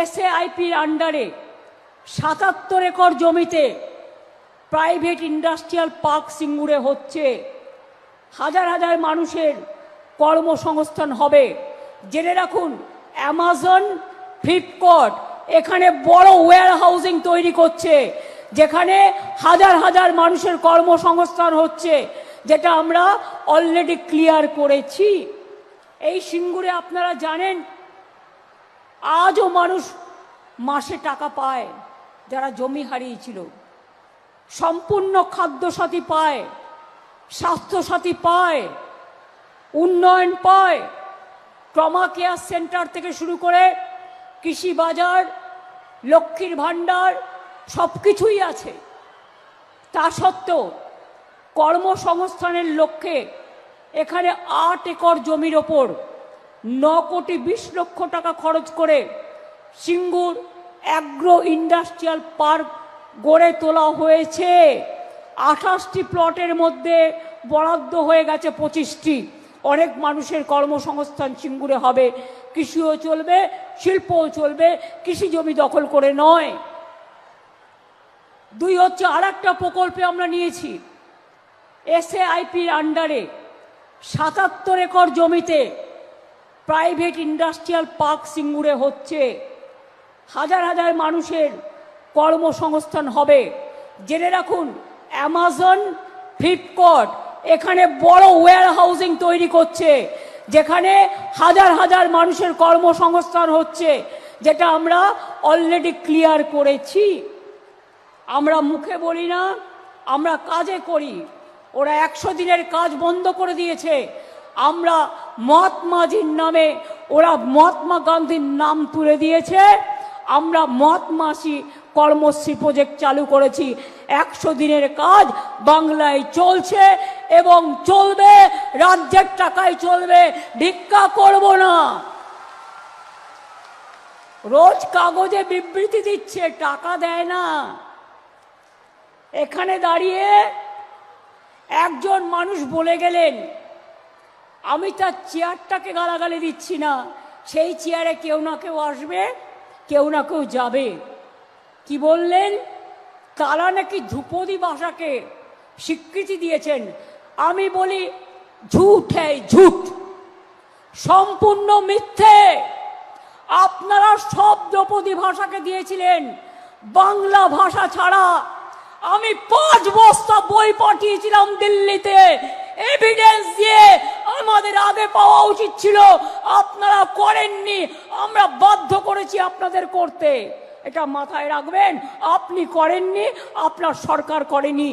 এসএআইপির আন্ডারে সাতাত্তর একর জমিতে প্রাইভেট ইন্ডাস্ট্রিয়াল পার্ক সিঙ্গুরে হচ্ছে। হাজার হাজার মানুষের কর্মসংস্থান হবে। জেনে রাখুন অ্যামাজন ফ্লিপকার্ট এখানে বড় ওয়্যার হাউজিং তৈরি করছে, যেখানে হাজার হাজার মানুষের কর্মসংস্থান হচ্ছে, যেটা আমরা অলরেডি ক্লিয়ার করেছি। এই সিঙ্গুরে আপনারা জানেন আজও মানুষ মাসে টাকা পায় যারা জমি হারিয়েছিল। সম্পূর্ণ খাদ্যসাথী পায়, স্বাস্থ্যসাথী পায়, উন্নয়ন পায়। ট্রমা কেয়ার সেন্টার থেকে শুরু করে কৃষি বাজার, লক্ষ্মীর ভাণ্ডার সব কিছুই আছে। তা সত্ত্বেও কর্মসংস্থানের লক্ষ্যে এখানে আট একর জমির ওপর ন কোটি বিশ লক্ষ টাকা খরচ করে সিঙ্গুর অ্যাগ্রো ইন্ডাস্ট্রিয়াল পার্ক গড়ে তোলা হয়েছে। আঠাশটি প্লটের মধ্যে বরাদ্দ হয়ে গেছে পঁচিশটি। অনেক মানুষের কর্মসংস্থান সিঙ্গুরে হবে। কৃষিও চলবে, শিল্পও চলবে, কৃষি জমি দখল করে নয়। দুই হচ্ছে আর একটা প্রকল্পে আমরা নিয়েছি। এসএআইপির আন্ডারে সাতাত্তর একর জমিতে প্রাইভেট ইন্ডাস্ট্রিয়াল পার্ক সিঙ্গুরে হচ্ছে। হাজার হাজার মানুষের কর্মসংস্থান হবে। জেনে রাখুন, অ্যামাজন, ফ্লিপকার্ট এখানে বড় ওয়্যার হাউজিং তৈরি করছে, যেখানে হাজার হাজার মানুষের কর্মসংস্থান হচ্ছে, যেটা আমরা অলরেডি ক্লিয়ার করেছি। আমরা মুখে বলি না, আমরা কাজে করি। ওরা একশো দিনের কাজ বন্ধ করে দিয়েছে। আমরা মহাত্মাজির নামে, ওরা মহাত্মা গান্ধীর নাম তুলে দিয়েছে। আমরা মহাত্মাসী কর্মশ্রী প্রজেক্ট চালু করেছি। একশো দিনের কাজ বাংলায় চলছে এবং চলবে, রাজ্যের টাকায় চলবে, ভিক্ষা করব না। রোজ কাগজে বিবৃতি দিচ্ছে, টাকা দেয় না। এখানে দাঁড়িয়ে একজন মানুষ বলে গেলেন আমি তার চেয়ারটাকে গালাগালি দিচ্ছি না। সেই চেয়ারে কেউ না কেউ আসবে, কেউ না কেউ যাবে। কি বললেন? তারা নাকি ধ্রুপদী ভাষাকে স্বীকৃতি দিয়েছেন। আমি বলি, ঝুট হ্যাঁ ঝুট। সম্পূর্ণ মিথ্যে। আপনারা সব দ্রৌপদী ভাষাকে দিয়েছিলেন। বাংলা ভাষা ছাড়া আমি পাঁচ বস্তা বই পাঠিয়েছিলাম দিল্লিতে। এভিডেন্স দিয়ে আমাদের আগে পাওয়া উচিত ছিল, আপনারা করেননি, আমরা বাধ্য করেছি আপনাদের করতে। এটা মাথায় রাখবেন, আপনি করেননি, আপনার সরকার করেনি।